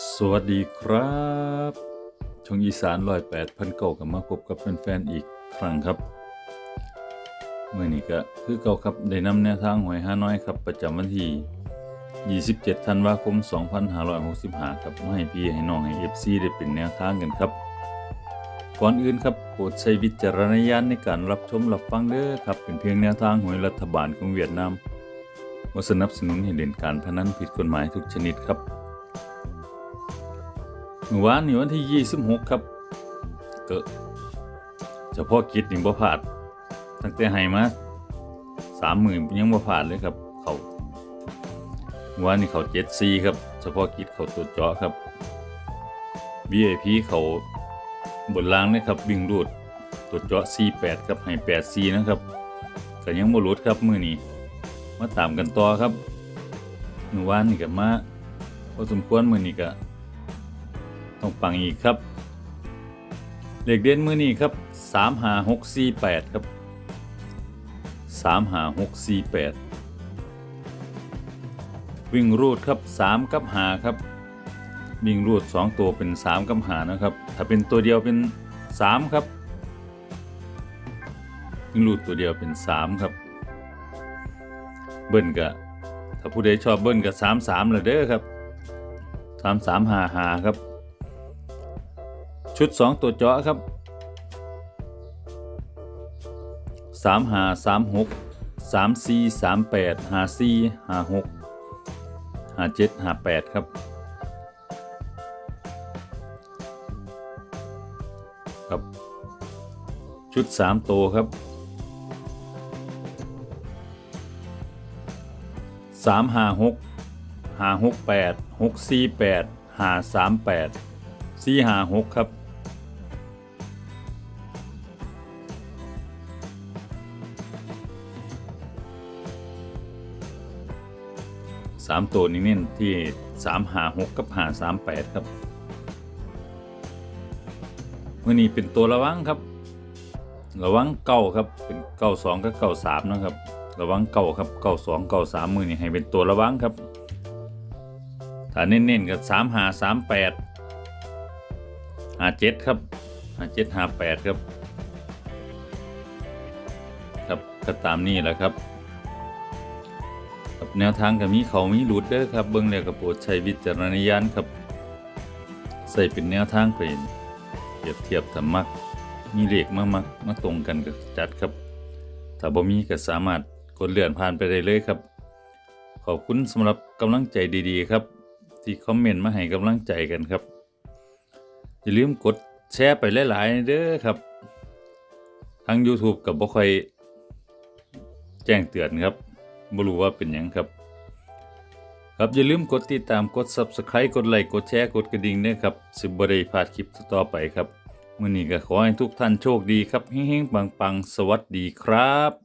สวัสดีครับช่องอีสานร้อยแปดพันเก่ากับมาพบกับแฟนๆอีกครั้งครับเมื่อนี้ก็คือเก่าครับได้นำแนวทางหวยห้าน้อยครับ ประจำวันที่ 27 ธันวาคม 2565 ครับมาให้พี่ให้น้องให้ FC ได้เป็นแนวทางกันครับ ก่อนอื่นครับโปรดใช้วิจารณญาณในการรับชมรับฟังเด้อครับ เป็นเพียงแนวทางหวยรัฐบาลของเวียดนามบ่สนับสนุนให้เล่นการพนันผิดกฎหมายทุกชนิดครับ มื่อวานนี่วันที่ 26 ครับก็เฉพาะกิจนี่บ่พลาด ตั้งแต่ให้มาสามหมื่นยังบ่พลาดเลยครับ เขาวานนี่เขา74ครับ เฉพาะกิจเขาตัวเจาะครับ VIP เขาบนล่างนะครับวิ่งรูดตัวเจาะ48ครับให้84นะครับก็ยังบ่หลุดครับมือนี้มาตามกันต่อครับเมื่อวานนี่ก็มาพอสมควรมือนี้ก็ ต้องปังอีกครับเลขเด่นมือนี้ครับสามหาหกสี่แปดครับสามหาหกสี่แปดวิ่งรูดครับสามกับหาครับ วิ่งรูดสองตัวเป็นสามกับหานะครับ ถ้าเป็นตัวเดียวเป็นสามครับ วิ่งรูดตัวเดียวเป็นสามครับ เบิ้ลกะถ้าผู้ใดชอบเบิ้ลกับสามสามเลยเด้อครับสามสามหาหาครับ ชุด 2 ตัวเจาะครับ 3 5 3 6 3 4 3 8 5 4 5 6 5 7 5 8 ครับ ครับ ชุด 3 ตัวครับ 3 5 6 5 6 8 6 4 8 5 3 8สี่หาหกครับ สามตัวนี้เน้นที่สามหาหกกับหาสามแปดครับเมื่อนี้เป็นตัวระวังครับ ระวังเก้าครับเป็นเก้าสองกับเก้าสามนะครับ ระวังเก้าครับเก้าสองเก้าสามมือนี้ให้เป็นตัวระวังครับถ้าเน้นๆกับสามหาสามแปดหาเจ็ดครับหาเจ็ดหาแปดครับ ครับก็ตามนี้แหละครับ ครับแนวทางกับมีเขามีหลุดเด้อครับเบิ้งแล้วกับโปรดใช้วิจารณญาณครับ ใส่เป็นแนวทางเป็นเปรียบเทียบถ้ามักมีเลขมามักมาตรงกันกับจัดครับ ถ้าบ่มีก็สามารถกดเลื่อนผ่านไปได้เลยครับ ขอบคุณสำหรับกำลังใจดีๆ ครับ ที่คอมเมนต์มาให้กำลังใจกันครับอย่าลืมกดแชร์ไปหลายๆเด้อครับทาง YouTube กับบ่ค่อยแจ้งเตือนครับ บ่รู้ว่าเป็นหยังครับ ครับอย่าลืมกดติดตามกด Subscribe กดไลค์กดแชร์กดกระดิ่งด้วยครับสิบ่ได้พลาดคลิปต่อไปครับมื้อนี้ก็ขอให้ทุกท่านโชคดีครับเฮงๆปังๆสวัสดีครับ